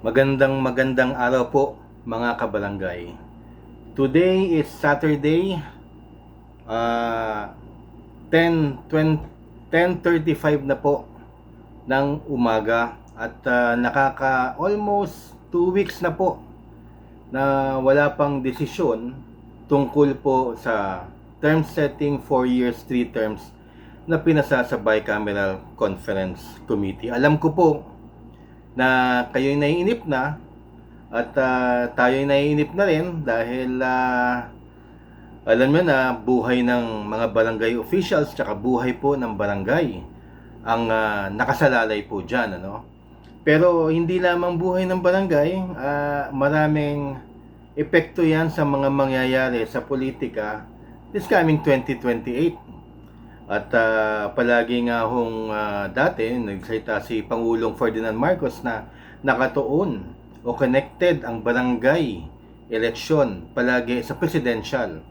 Magandang magandang araw po mga kabarangay. Today is Saturday, uh, 10, 20, 10.35 na po ng umaga at ah, nakaka almost 2 weeks na po na wala pang desisyon tungkol po sa term setting 4 years 3 terms na pinasa sa Bicameral Conference Committee. Alam ko po na kayo'y naiinip na at ah, tayo'y naiinip na rin dahil ah, alam nyo na buhay ng mga barangay officials tsaka buhay po ng barangay ang ah, nakasalalay po dyan ano? Pero hindi lamang buhay ng barangay ah, maraming epekto yan sa mga mangyayari sa politika this coming 2028 at ah, palagi nga hong ah, dati nagsalita si Pangulong Ferdinand Marcos na nakatuon o connected ang barangay election palagi sa presidential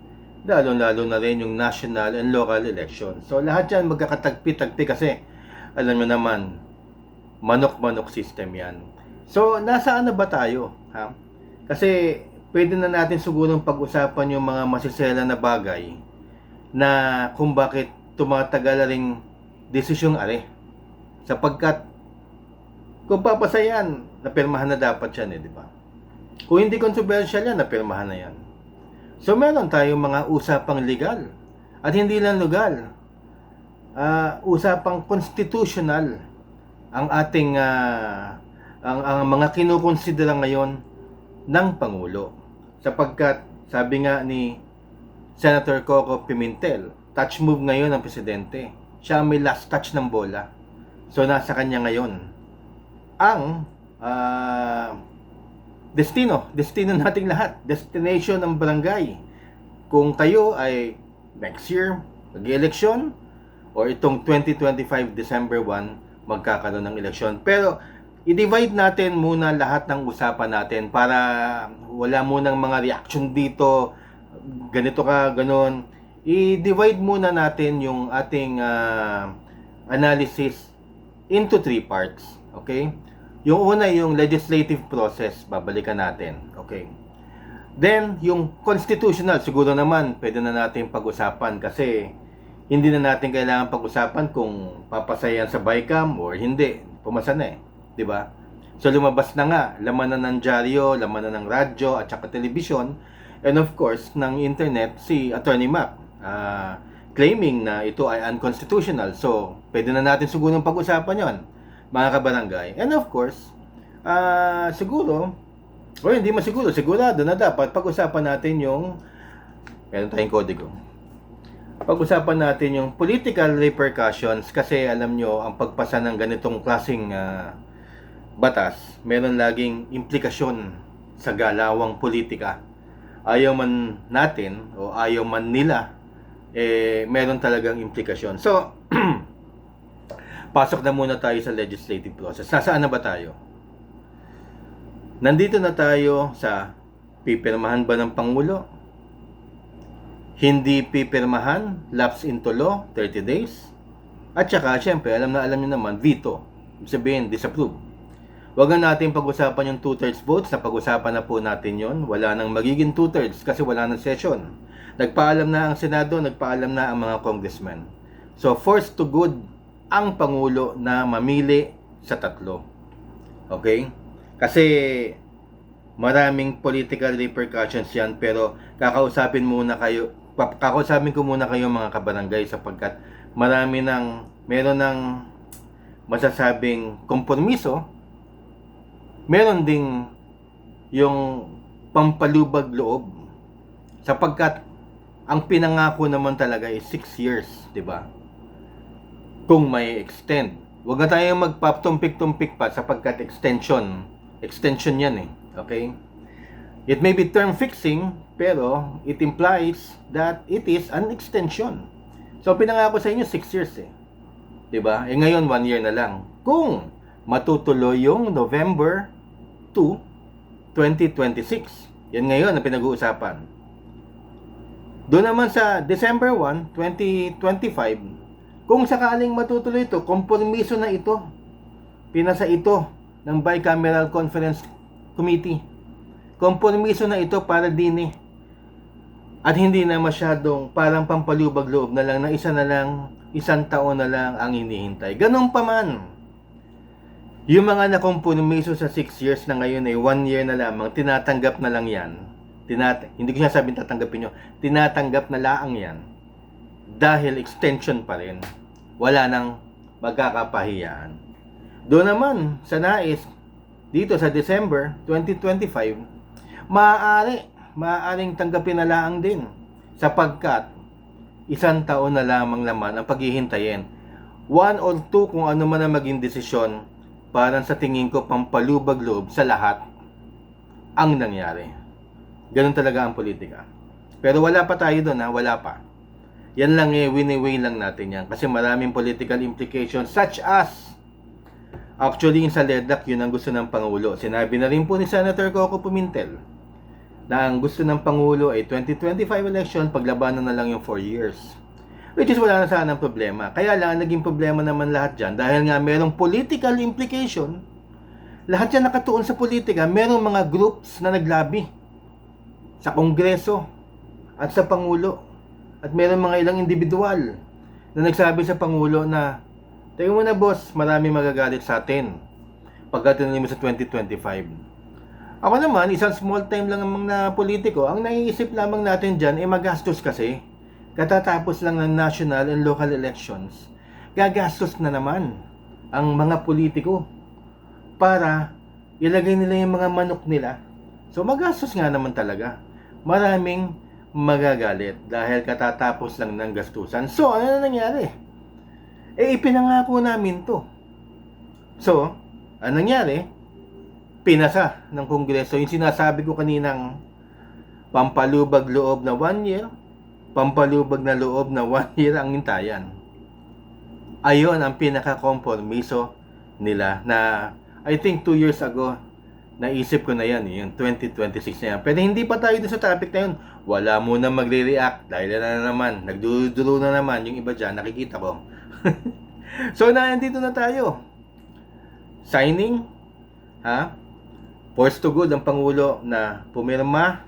lalo-lalo na rin yung national and local election. So lahat yan magkakatagpi-tagpi kasi alam mo naman manok-manok system yan. So nasaan na ba tayo? Ha? Kasi pwede na natin sigurong pag-usapan yung mga masisela na bagay na kung bakit tumatagal ring desisyong are. Sapagkat kung papasayan, napirmahan na dapat yan eh, di ba? Kung hindi controversial yan, napirmahan na yan. So meron tayong mga usapang legal at hindi lang legal. ah usapang constitutional ang ating ah, ang, ang mga kinukonsidera ngayon ng Pangulo. Sapagkat sabi nga ni Senator Coco Pimentel, touch move ngayon ng presidente. Siya may last touch ng bola. So nasa kanya ngayon ang ah, destino, destino nating lahat, destination ng barangay. Kung kayo ay next year mag-eleksyon or itong 2025 December 1 magkakaroon ng eleksyon. Pero i-divide natin muna lahat ng usapan natin para wala munang mga reaction dito, ganito ka, ganon. I-divide muna natin yung ating ah, analysis into three parts. Okay? Yung una, yung legislative process, babalikan natin. Okay. Then, yung constitutional, siguro naman, pwede na natin pag-usapan kasi hindi na natin kailangan pag-usapan kung papasayan sa BICAM or hindi. Pumasa na eh. Ba? So, lumabas na nga, laman na ng dyaryo, laman na ng radyo, at saka telebisyon, and of course, ng internet, si Attorney Mac, ah, claiming na ito ay unconstitutional. So, pwede na natin siguro pag-usapan yon mga kabarangay. And of course, ah siguro, o hindi man siguro, sigurado na dapat pag-usapan natin yung, meron tayong kodigo. Pag-usapan natin yung political repercussions kasi alam nyo, ang pagpasa ng ganitong klaseng ah, batas, meron laging implikasyon sa galawang politika. Ayaw man natin o ayaw man nila, eh, meron talagang implikasyon. So, pasok na muna tayo sa legislative process. Nasaan na ba tayo? Nandito na tayo sa pipirmahan ba ng Pangulo? Hindi pipirmahan, lapse into law, 30 days. At saka, syempre, alam na alam nyo naman, veto. Sabihin, disapprove. Huwag na natin pag-usapan yung two-thirds votes, na pag-usapan na po natin yon. Wala nang magiging two-thirds kasi wala nang session. Nagpaalam na ang Senado, nagpaalam na ang mga congressmen. So, forced to good ang Pangulo na mamili sa tatlo. Okay? Kasi maraming political repercussions yan pero kakausapin muna kayo kakausapin ko muna kayo mga kabarangay sapagkat marami ng meron ng masasabing kompromiso meron ding yung pampalubag loob sapagkat ang pinangako naman talaga is 6 years, 'di ba? Kung may extend. Huwag na tayong magpatumpik-tumpik pa sapagkat extension. Extension 'yan eh. Okay? It may be term fixing, pero it implies that it is an extension. So pinangako sa inyo 6 years eh. 'Di ba? Eh ngayon 1 year na lang. Kung matutuloy yung November 2, 2026. Yan ngayon ang pinag-uusapan. Doon naman sa December 1, 2025, kung sakaling matutuloy ito, kompromiso na ito. Pinasa ito ng Bicameral Conference committee. Kompromiso na ito para din eh. At hindi na masyadong parang pampalubag loob na lang na isa na lang, isang taon na lang ang hinihintay. Ganun pa man. Yung mga nakompromiso sa 6 years na ngayon ay 1 year na lamang, tinatanggap na lang yan. Tinat hindi ko sinasabing tatanggapin nyo. Tinatanggap na laang yan. Dahil extension pa rin. Wala nang magkakapahiyaan. Doon naman, sa nais, dito sa December 2025, maaari, maaaring tanggapin na laang din. Sapagkat, isang taon na lamang naman ang paghihintayin. One or two kung ano man ang maging desisyon, parang sa tingin ko pampalubag loob sa lahat ang nangyari. Ganun talaga ang politika. Pero wala pa tayo doon ha, wala pa. Yan lang eh, wini-weigh lang natin yan. Kasi maraming political implications such as Actually, yung sa LEDAC, yun ang gusto ng Pangulo. Sinabi na rin po ni Senator Coco Pumintel na ang gusto ng Pangulo ay 2025 election, paglabanan na lang yung 4 years. Which is wala na sana ang problema. Kaya lang, naging problema naman lahat dyan dahil nga merong political implication. Lahat yan nakatuon sa politika. Merong mga groups na naglabi sa Kongreso at sa Pangulo. At meron mga ilang individual na nagsabi sa Pangulo na Tingnan mo na boss, marami magagalit sa atin pagdating mo sa 2025. Ako naman, isang small time lang ang mga politiko, ang naiisip lamang natin dyan ay magastos kasi. Katatapos lang ng national and local elections, gagastos na naman ang mga politiko para ilagay nila yung mga manok nila. So magastos nga naman talaga. Maraming magagalit dahil katatapos lang ng gastusan. So ano na nangyari? Eh, ipinangako namin to. So, anong nangyari? Pinasa ng Kongreso. Yung sinasabi ko kaninang pampalubag loob na one year, pampalubag na loob na one year ang hintayan. Ayon ang pinaka-kompromiso nila na I think 2 years ago, naisip ko na yan, yung 2026 na yan. Pero hindi pa tayo dun sa topic na yun. Wala muna magre-react dahil na naman, nagduduro na naman yung iba dyan, nakikita ko. so, nandito na tayo. Signing, ha? Force to good ang Pangulo na pumirma,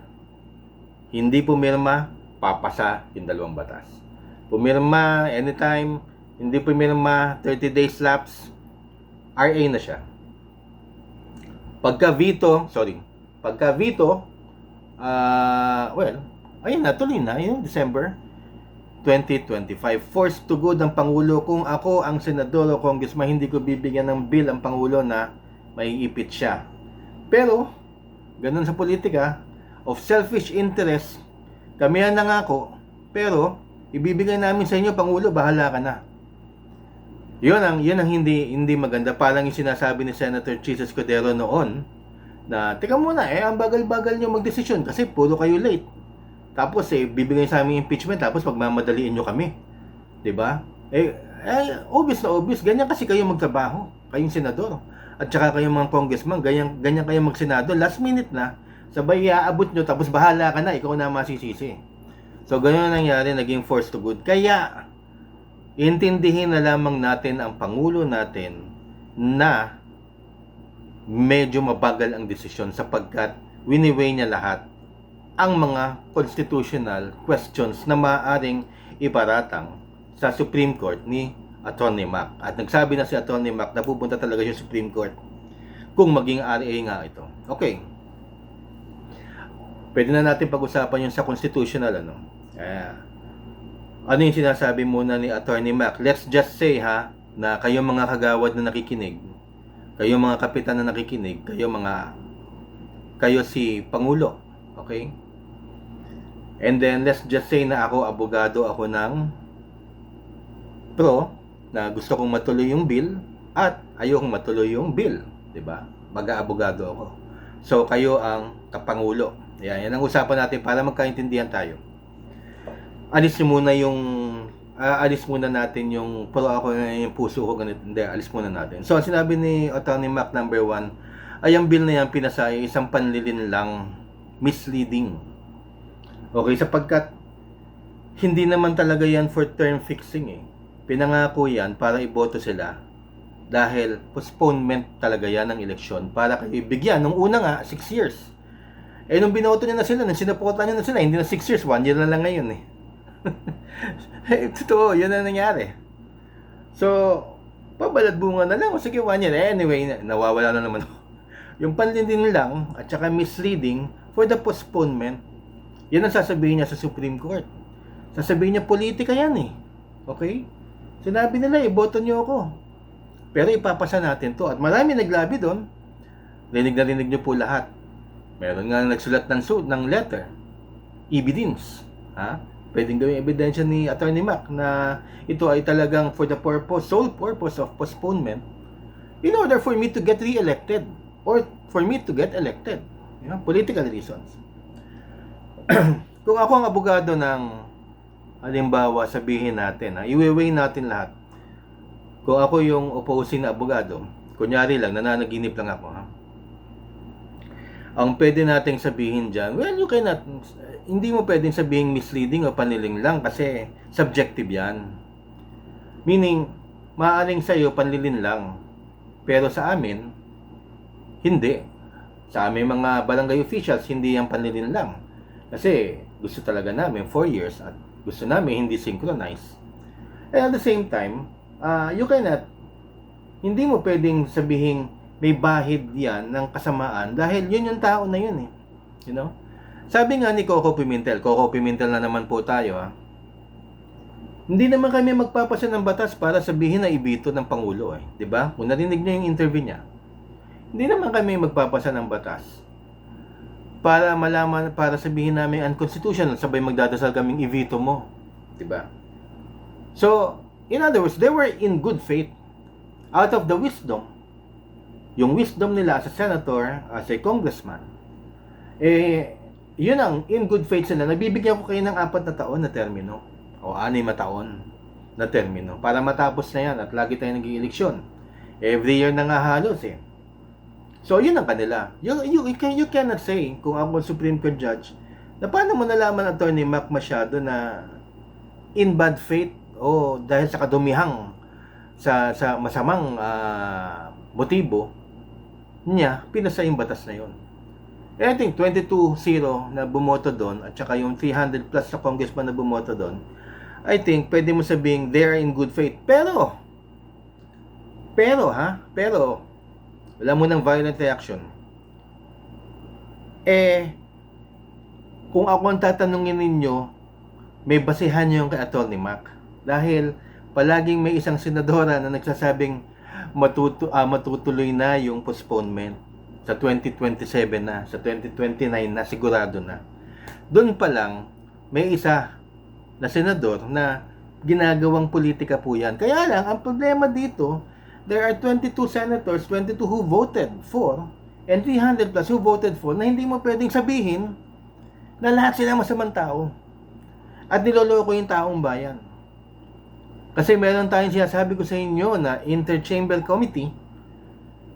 hindi pumirma, papasa yung dalawang batas. Pumirma anytime, hindi pumirma, 30 days lapse, RA na siya. Pagka veto, sorry, pagka veto, uh, well, ayun na, tuloy na, yun, December 2025. Forced to good ang Pangulo kung ako ang senador o congressman, hindi ko bibigyan ng bill ang Pangulo na maiipit siya. Pero, ganun sa politika, of selfish interest, kami ang nangako, pero, ibibigay namin sa inyo, Pangulo, bahala ka na. Yun ang, yun ang hindi, hindi maganda. Parang yung sinasabi ni Senator Jesus Cordero noon, na, teka muna, eh, ang bagal-bagal nyo magdesisyon kasi puro kayo late. Tapos, eh, bibigay sa amin impeachment, tapos pagmamadaliin nyo kami. 'Di ba? Eh, eh, obvious na obvious. Ganyan kasi kayo magtrabaho. Kayong senador. At saka kayong mga congressman, ganyan, ganyan kayo magsenado. Last minute na, sabay iaabot nyo, tapos bahala ka na, ikaw na masisisi. So, ganyan ang nangyari, naging force to good. Kaya, intindihin na lamang natin ang Pangulo natin na medyo mabagal ang desisyon sapagkat winiweigh niya lahat ang mga constitutional questions na maaaring iparatang sa Supreme Court ni Attorney Mac. At nagsabi na si Attorney Mac na pupunta talaga yung Supreme Court kung maging RA nga ito. Okay. Pwede na natin pag-usapan yung sa constitutional ano. Eh, ano yung sinasabi muna ni Attorney Mac? Let's just say ha, na kayo mga kagawad na nakikinig, kayo mga kapitan na nakikinig, kayo mga, kayo si Pangulo, okay? And then, let's just say na ako, abogado ako ng pro, na gusto kong matuloy yung bill, at ayokong matuloy yung bill, di ba? Mag-aabogado ako. So, kayo ang kapangulo. Yan, yan ang usapan natin para magkaintindihan tayo alis nyo muna yung uh, alis muna natin yung pro ako yung puso ko ganito hindi alis muna natin so ang sinabi ni Attorney Mac number 1 ay ang bill na yan pinasa ay isang panlilin lang misleading okay sapagkat hindi naman talaga yan for term fixing eh pinangako yan para iboto sila dahil postponement talaga yan ng eleksyon para kayo ibigyan. Nung una nga, 6 years. Eh, nung binoto niya na sila, nung sinuporta niya na sila, hindi na 6 years, 1 year na lang ngayon eh. eh totoo, yun na nangyari. So, pabalad bunga na lang. Sige, 1 year. Anyway, nawawala na naman. yung panlindin lang at saka misleading for the postponement, yan ang sasabihin niya sa Supreme Court. Sasabihin niya, politika yan eh. Okay? Sinabi nila, iboto niyo ako. Pero ipapasa natin to. At marami naglabi doon. Rinig na rinig niyo po lahat. Meron nga nagsulat ng suit, ng letter. Evidence. Ha? Pwedeng gawing ebidensya ni Attorney Mac na ito ay talagang for the purpose, sole purpose of postponement in order for me to get re-elected or for me to get elected. You know, political reasons. Kung ako ang abogado ng halimbawa sabihin natin, ha, iweweigh natin lahat kung ako yung opposing na abogado, kunyari lang, nananaginip lang ako, ha? Ang pwede nating sabihin dyan, well, you cannot, hindi mo pwedeng sabihin misleading o paniling lang kasi subjective yan. Meaning, maaaring sa'yo panlilin lang. Pero sa amin, hindi. Sa aming mga barangay officials, hindi yan panlilin lang. Kasi gusto talaga namin 4 years at gusto namin hindi synchronize. And at the same time, uh, you cannot, hindi mo pwedeng sabihin may bahid yan ng kasamaan dahil yun yung tao na yun eh. You know? Sabi nga ni Coco Pimentel, Coco Pimentel na naman po tayo ha, hindi naman kami magpapasa ng batas para sabihin na ibito ng Pangulo eh. ba? Kung narinig niyo yung interview niya. Hindi naman kami magpapasa ng batas para malaman para sabihin namin unconstitutional sabay magdadasal kaming i-veto mo, ba? So, In other words, they were in good faith. Out of the wisdom, yung wisdom nila as a senator, as a congressman, eh, yun ang in good faith sila. Nabibigyan ko kayo ng apat na taon na termino o anim na taon na termino para matapos na yan at lagi tayong naging eleksyon. Every year na nga halos eh. So, yun ang kanila. You, you, you, can, you cannot say, kung ako Supreme Court Judge, na paano mo nalaman, Attorney Mac Masyado, na in bad faith o dahil sa kadumihang sa sa masamang uh, motibo niya pinasa yung batas na yon. Eh, I think 22-0 na bumoto doon at saka yung 300 plus na congressman na bumoto doon, I think pwede mo sabing they're in good faith. Pero, pero ha, pero, wala mo ng violent reaction. Eh, kung ako ang tatanungin ninyo, may basihan yung kay Atty. Mac. Dahil palaging may isang senadora na nagsasabing matutu uh, matutuloy na yung postponement sa 2027 na, sa 2029 na sigurado na. Doon pa lang may isa na senador na ginagawang politika po yan. Kaya lang, ang problema dito, there are 22 senators, 22 who voted for, and 300 plus who voted for, na hindi mo pwedeng sabihin na lahat sila masamang tao. At niloloko yung taong bayan. Kasi meron tayong sinasabi ko sa inyo na interchamber committee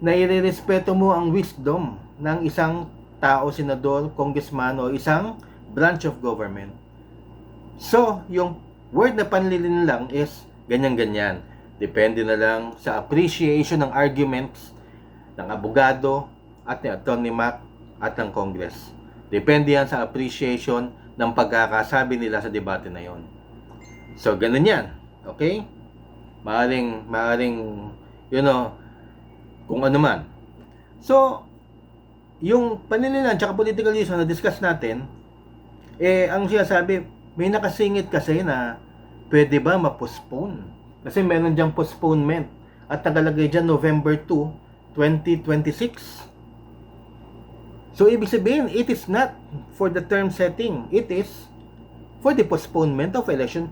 na irerespeto mo ang wisdom ng isang tao, senador, congressman o isang branch of government. So, yung word na panlilin lang is ganyan-ganyan. Depende na lang sa appreciation ng arguments ng abogado at ni Attorney Mac at ng Congress. Depende yan sa appreciation ng pagkakasabi nila sa debate na yon. So, ganun yan. Okay? Maaring, maaring, you know, kung ano man. So, yung paninilan tsaka political reason na discuss natin, eh, ang siya sabi, may nakasingit kasi na pwede ba ma-postpone? Kasi meron diyang postponement at nagalagay dyan November 2, 2026. So, ibig sabihin, it is not for the term setting. It is for the postponement of election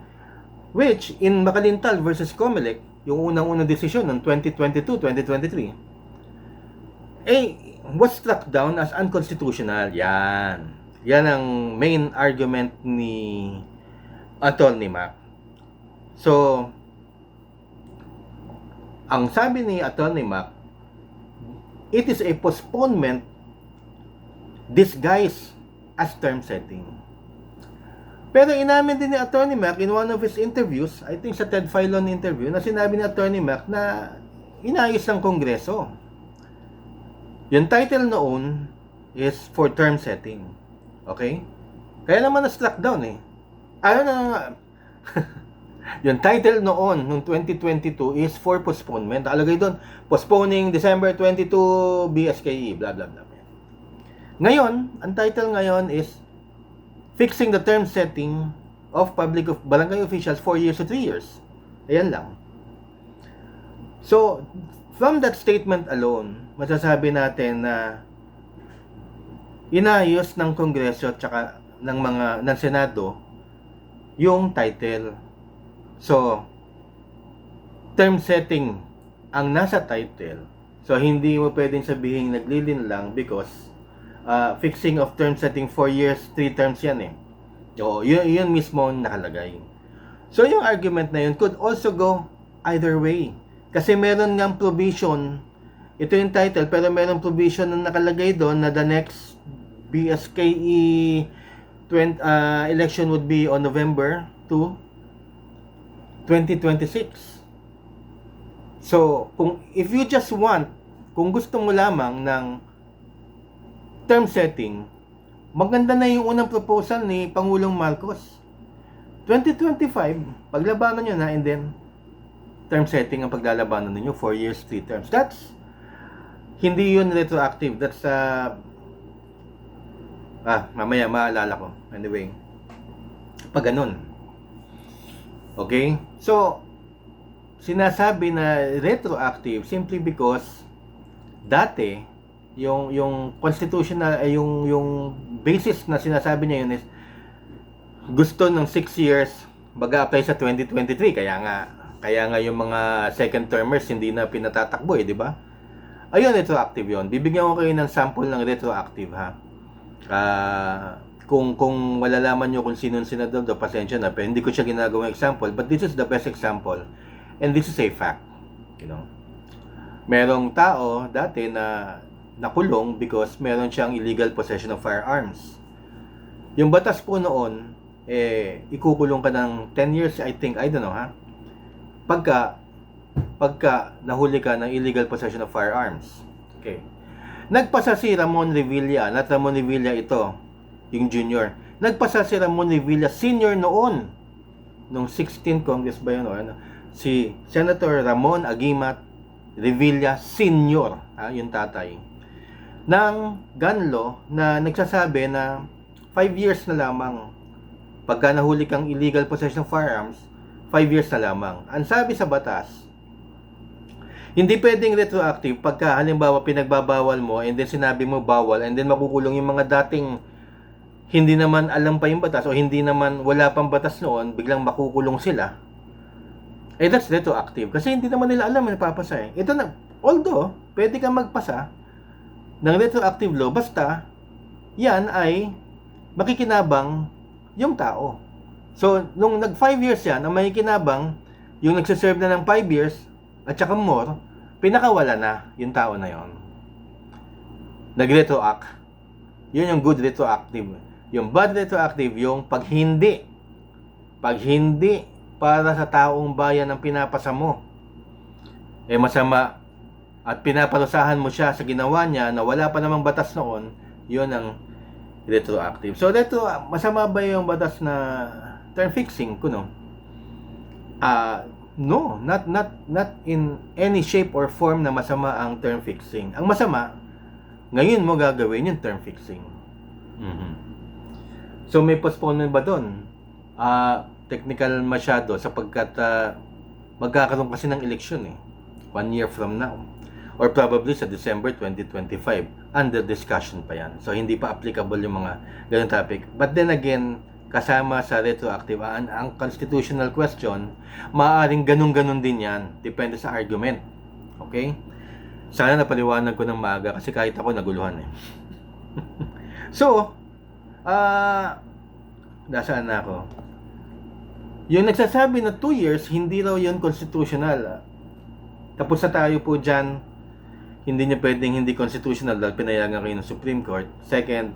Which, in Makalintal versus Comelec, yung unang-unang desisyon ng 2022-2023, eh, was struck down as unconstitutional. Yan. Yan ang main argument ni Attorney Mac. So, ang sabi ni Attorney Mac, it is a postponement disguised as term setting. Pero inamin din ni Attorney Mac in one of his interviews, I think sa Ted Filon interview, na sinabi ni Attorney Mac na inayos ng Kongreso. Yung title noon is for term setting. Okay? Kaya naman na-struck down eh. Ano na yung title noon, nung 2022, is for postponement. Nakalagay doon, postponing December 22 BSKE, blah, blah, blah. Ngayon, ang title ngayon is Fixing the Term Setting of Public of Barangay Officials 4 years to 3 years. Ayan lang. So, from that statement alone, masasabi natin na inayos ng Kongreso at saka ng mga ng Senado yung title. So, term setting ang nasa title. So, hindi mo pwedeng sabihin naglilin lang because uh, fixing of term setting 4 years, 3 terms yan eh. O, yun, yun mismo ang nakalagay. So, yung argument na yun could also go either way. Kasi meron ngang provision, ito yung title, pero meron provision na nakalagay doon na the next BSKE 20, uh, election would be on November 2, 2026. So, kung if you just want, kung gusto mo lamang ng term setting, maganda na yung unang proposal ni Pangulong Marcos. 2025, paglabanan nyo na and then term setting ang paglalabanan ninyo 4 years, 3 terms. That's hindi yun retroactive. That's uh, ah, mamaya maalala ko. Anyway, pag ganun. Okay? So, sinasabi na retroactive simply because dati yung yung constitutional ay yung yung basis na sinasabi niya yun is gusto ng 6 years baga-apply sa 2023 kaya nga kaya nga yung mga second termers hindi na pinatatakbo eh, di ba? Ayun, retroactive yon. Bibigyan ko kayo ng sample ng retroactive ha. Ah, kung kung malalaman nyo kung sino ang senador, do pasensya na, pero hindi ko siya ginagawang example, but this is the best example. And this is a fact. You know? Merong tao dati na nakulong because meron siyang illegal possession of firearms. Yung batas po noon, eh, ikukulong ka ng 10 years, I think, I don't know ha. Pagka, pagka nahuli ka ng illegal possession of firearms. Okay. Nagpasa si Ramon Revilla, not Ramon Revilla ito, yung junior. Nagpasa si Ramon Revilla senior noon, nung 16 Congress ba yun, o ano, si Senator Ramon Agimat Revilla Senior, ha, yung tatay, ng gun law na nagsasabi na 5 years na lamang pagka nahuli kang illegal possession of firearms, 5 years na lamang. Ang sabi sa batas, hindi pwedeng retroactive pagka halimbawa pinagbabawal mo and then sinabi mo bawal and then makukulong yung mga dating hindi naman alam pa yung batas o hindi naman wala pang batas noon, biglang makukulong sila. Eh that's retroactive kasi hindi naman nila alam na papasa eh. Ito na, although pwede kang magpasa ng retroactive law basta yan ay makikinabang yung tao. So, nung nag 5 years yan, ang makikinabang, yung nagsiserve na ng 5 years, at saka more, pinakawala na yung tao na yon. Nag-retroact. Yun yung good retroactive. Yung bad retroactive, yung pag hindi. Pag hindi para sa taong bayan ang pinapasa mo, eh masama at pinaparusahan mo siya sa ginawa niya na wala pa namang batas noon, yun ang retroactive. So, retro, masama ba yung batas na term fixing kuno? Ah, no, not not not in any shape or form na masama ang term fixing. Ang masama, ngayon mo gagawin yung term fixing. Mhm. So, may postponement ba doon? Ah, technical masyado sapagkat ah, magkakaroon kasi ng election eh. One year from now. Or probably sa December 2025. Under discussion pa yan. So, hindi pa applicable yung mga ganun topic. But then again, kasama sa retroactive, ang, ang constitutional question, maaaring ganun-ganun din yan. Depende sa argument. Okay? Sana napaliwanag ko ng maaga kasi kahit ako naguluhan eh. so, ah, nasaan na ako? Yung nagsasabi na 2 years, hindi raw yun constitutional. Tapos na tayo po dyan, hindi niya pwedeng hindi constitutional dahil pinayagan kayo ng Supreme Court. Second,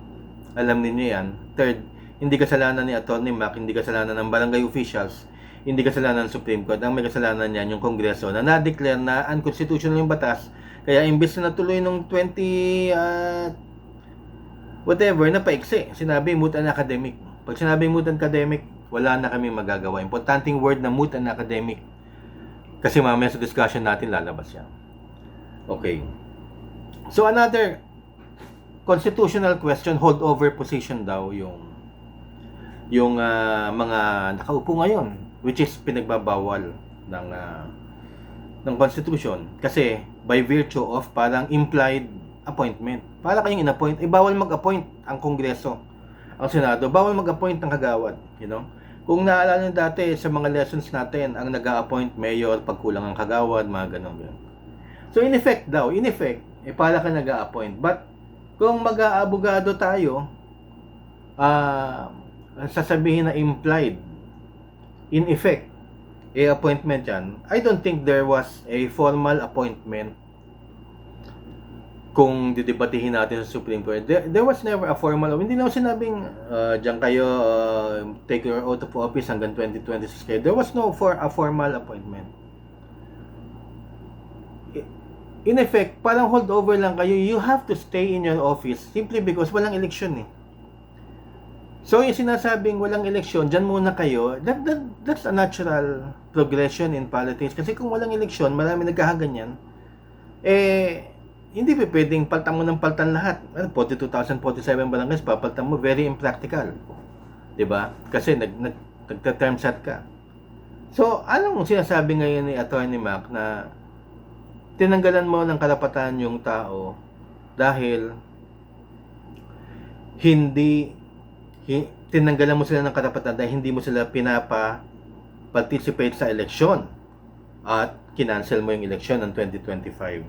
alam niyo yan. Third, hindi kasalanan ni Attorney Mac, hindi kasalanan ng barangay officials, hindi kasalanan ng Supreme Court. Ang may kasalanan niyan yung Kongreso na na-declare na unconstitutional yung batas. Kaya imbes na natuloy nung 20 ah, whatever na paiksi, sinabi moot and academic. Pag sinabi moot and academic, wala na kami magagawa. Importanteng word na moot and academic. Kasi mamaya sa discussion natin lalabas yan. Okay. So another constitutional question, holdover position daw yung yung ah, mga nakaupo ngayon which is pinagbabawal ng ah, ng constitution kasi by virtue of parang implied appointment. Para kayong in-appoint, eh bawal mag-appoint ang Kongreso, ang Senado, bawal mag-appoint ng kagawad, you know? Kung naalala niyo dati sa mga lessons natin, ang nag-a-appoint mayor pag kulang ang kagawad, mga ganun ganun. So in effect daw, in effect, eh para ka nag-a-appoint. But kung mag-aabogado tayo, ah sasabihin na implied, in effect, a appointment yan, I don't think there was a formal appointment kung didebatihin natin sa Supreme Court. There, there was never a formal, hindi naman sinabing, uh, diyan kayo, uh, take your oath of office hanggang 2026 kayo. There was no for a formal appointment. In effect, parang holdover lang kayo. You have to stay in your office simply because walang eleksyon eh. So, yung sinasabing walang eleksyon, dyan muna kayo, that, that, that's a natural progression in politics. Kasi kung walang eleksyon, marami nagkahaganyan, eh, hindi pa pwedeng paltan mo ng paltan lahat. Ano, 42,047 barangays, papaltan mo, very impractical. ba? Kasi nag, nag, nagta-term set ka. So, anong sinasabi ngayon ni Attorney Mac na tinanggalan mo ng karapatan yung tao dahil hindi hi- tinanggalan mo sila ng karapatan dahil hindi mo sila pinapa participate sa eleksyon at kinancel mo yung eleksyon ng 2025.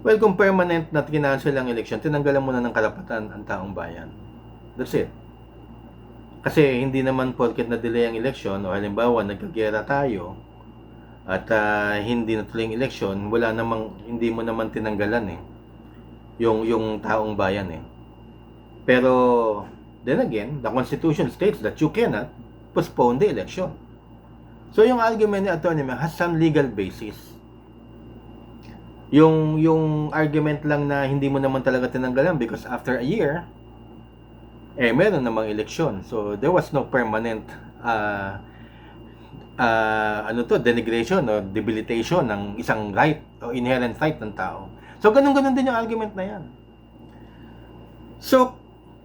Well, kung permanent na kinancel ang eleksyon, tinanggalan mo na ng karapatan ang taong bayan. That's it. Kasi hindi naman porket na-delay ang eleksyon o halimbawa nagkagera tayo at ah, hindi natuloy ang eleksyon, wala namang hindi mo naman tinanggalan eh yung yung taong bayan eh. Pero then again, the constitution states that you cannot postpone the election. So yung argument ni Attorney has some legal basis. Yung yung argument lang na hindi mo naman talaga tinanggalan because after a year eh meron namang eleksyon. So there was no permanent uh, uh, ano to denigration or debilitation ng isang right o inherent right ng tao. So ganun-ganun din yung argument na yan. So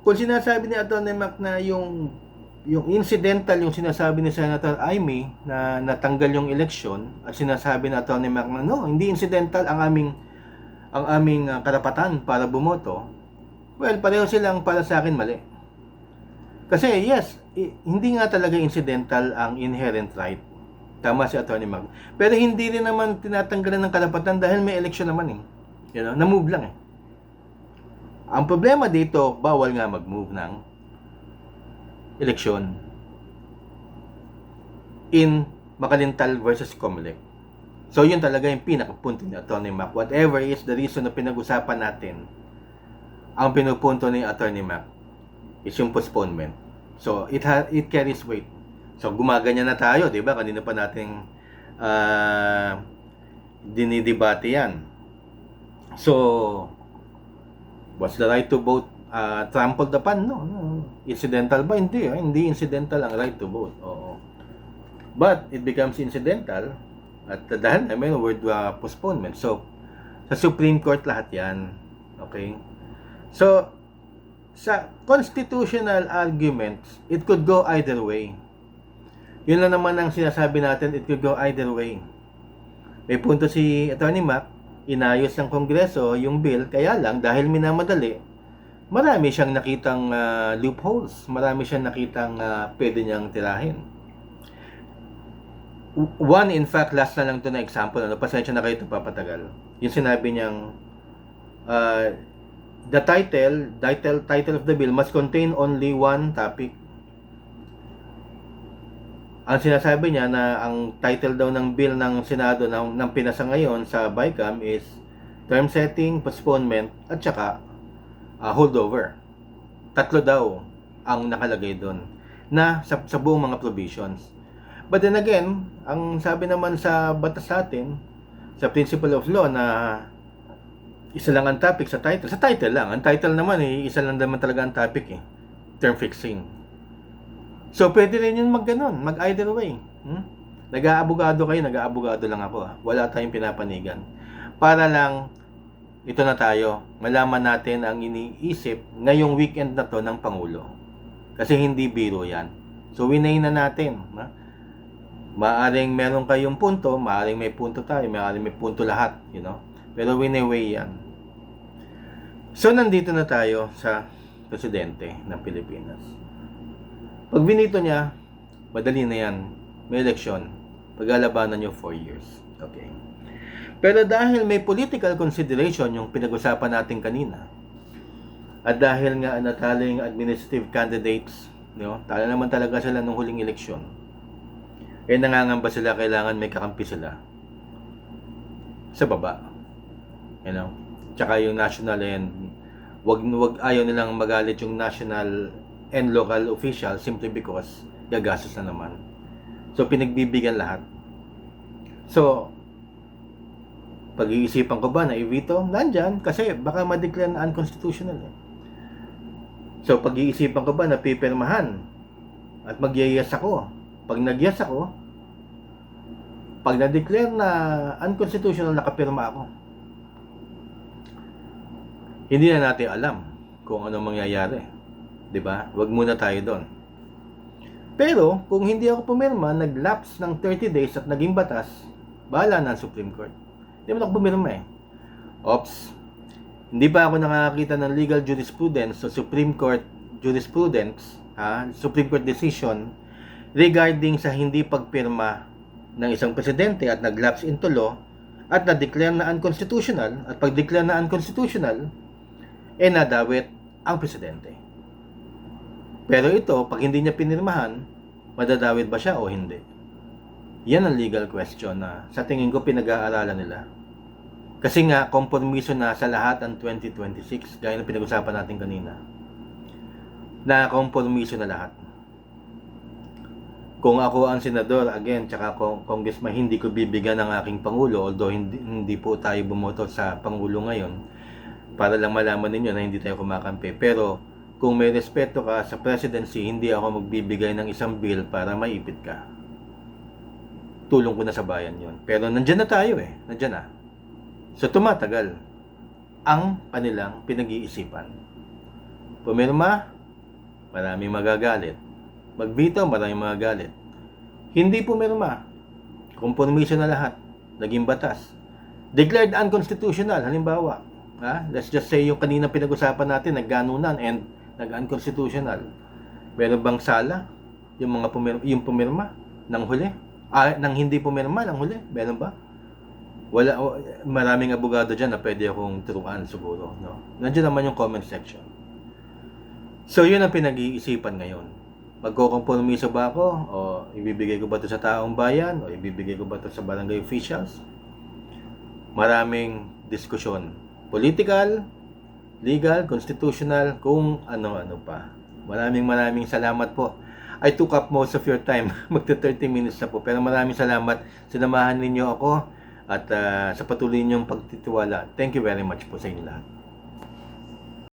kung sinasabi ni Atty. Mac na yung yung incidental yung sinasabi ni Senator Amy na natanggal yung eleksyon at sinasabi ni Atty. Mac na no, hindi incidental ang aming ang aming uh, karapatan para bumoto. Well, pareho silang para sa akin mali. Kasi yes, hindi nga talaga incidental ang inherent right. Tama si Atty. Mac. Pero hindi rin naman tinatanggalan ng karapatan dahil may eleksyon naman eh. You know, na-move lang eh. Ang problema dito, bawal nga mag-move ng eleksyon in Makalintal versus Comelec. So, yun talaga yung pinakapunto ni Atty. Mac. Whatever is the reason na pinag-usapan natin, ang pinupunto ni Atty. Mac is yung postponement. So, it ha- it carries weight. So, gumaganyan na tayo, di ba? Kanina pa nating uh, dinidebate yan. So, was the right to vote uh, trampled upon? No, no. Incidental ba? Hindi. ah. Hindi incidental ang right to vote. Oo. But, it becomes incidental at dahil I mean, word uh, postponement. So, sa Supreme Court lahat yan. Okay? So, sa constitutional arguments, it could go either way. Yun lang naman ang sinasabi natin, it could go either way. May punto si Attorney Mac, inayos ng Kongreso yung bill, kaya lang dahil minamadali, marami siyang nakitang ah, loopholes, marami siyang nakitang ah, pwede niyang tirahin. One, in fact, last na lang to na example, ano, pasensya na kayo ito papatagal. Yung sinabi niyang, ah, the title, title, title of the bill must contain only one topic. Ang sinasabi niya na ang title daw ng bill ng Senado ng, ng pinasa ngayon sa BICAM is term setting, postponement, at saka ah, holdover. Tatlo daw ang nakalagay doon na sa, sa buong mga provisions. But then again, ang sabi naman sa batas natin, sa principle of law na isa lang ang topic sa title. Sa title lang. Ang title naman eh, isa lang naman talaga ang topic eh. Term fixing. So, pwede rin yun mag ganun, mag either way. Hmm? Nag-aabogado kayo, nag-aabogado lang ako. ah. Wala tayong pinapanigan. Para lang, ito na tayo, malaman natin ang iniisip ngayong weekend na to ng Pangulo. Kasi hindi biro yan. So, winay na natin. Ha? Maaring meron kayong punto, maaring may punto tayo, maaring may punto lahat, you know. Pero winay yan. So, nandito na tayo sa presidente ng Pilipinas. Pag binito niya, madali na yan. May eleksyon. Paglalabanan niyo 4 years. Okay. Pero dahil may political consideration yung pinag-usapan natin kanina, at dahil nga nataling administrative candidates, no, tala naman talaga sila nung huling eleksyon, eh nangangamba sila, kailangan may kakampi sila sa baba. You know? Tsaka yung national and wag wag ayaw nilang magalit yung national and local official simply because gagastos na naman. So pinagbibigyan lahat. So pag-iisipan ko ba na i-veto? Nandyan kasi baka ma-declare na unconstitutional. Eh. So pag-iisipan ko ba na pipirmahan at magyayas ako? Pag nagyas ako, pag na-declare na unconstitutional nakapirma ako, hindi na natin alam kung ano mangyayari. 'Di ba? Huwag muna tayo doon. Pero, kung hindi ako pumirma, nag-lapse ng 30 days at naging batas, bahala na ang Supreme Court. Hindi mo ako pumirma eh. Ops. Hindi pa ako nakakita ng legal jurisprudence sa Supreme Court jurisprudence, ha, Supreme Court decision regarding sa hindi pagpirma ng isang presidente at nag-lapse into law at na-declare na unconstitutional at pag-declare na unconstitutional, eh nadawit ang presidente. Pero ito, pag hindi niya pinirmahan, madadawit ba siya o hindi? Yan ang legal question na sa tingin ko pinag-aaralan nila. Kasi nga, kompromiso na sa lahat ang 2026, gaya ng pinag-usapan natin kanina. Na kompromiso na lahat. Kung ako ang senador, again, tsaka kung congressman, hindi ko bibigyan ng aking pangulo, although hindi, hindi po tayo bumoto sa pangulo ngayon, para lang malaman ninyo na hindi tayo kumakampi. Pero, kung may respeto ka sa presidency, hindi ako magbibigay ng isang bill para maipit ka. Tulong ko na sa bayan yon. Pero nandyan na tayo eh. Nandyan na. So tumatagal ang kanilang pinag-iisipan. Pumirma, maraming magagalit. Magbito, maraming magagalit. Hindi pumirma, kompromiso na lahat. Naging batas. Declared unconstitutional, halimbawa. Ha? Let's just say yung kanina pinag-usapan natin, nagganunan and nag-unconstitutional. Meron bang sala? Yung mga pumir yung pumirma ng huli? Ah, nang hindi pumirma ng huli? Meron ba? Wala, maraming abogado dyan na pwede akong turuan siguro. No? Nandiyan naman yung comment section. So, yun ang pinag-iisipan ngayon. Magkokompromiso ba ako? O ibibigay ko ba ito sa taong bayan? O ibibigay ko ba ito sa barangay officials? Maraming diskusyon. Political, legal, constitutional, kung ano-ano pa. Maraming maraming salamat po. I took up most of your time. Magta 30 minutes na po. Pero maraming salamat. Sinamahan ninyo ako at ah, sa patuloy ninyong pagtitiwala. Thank you very much po sa inyo lahat.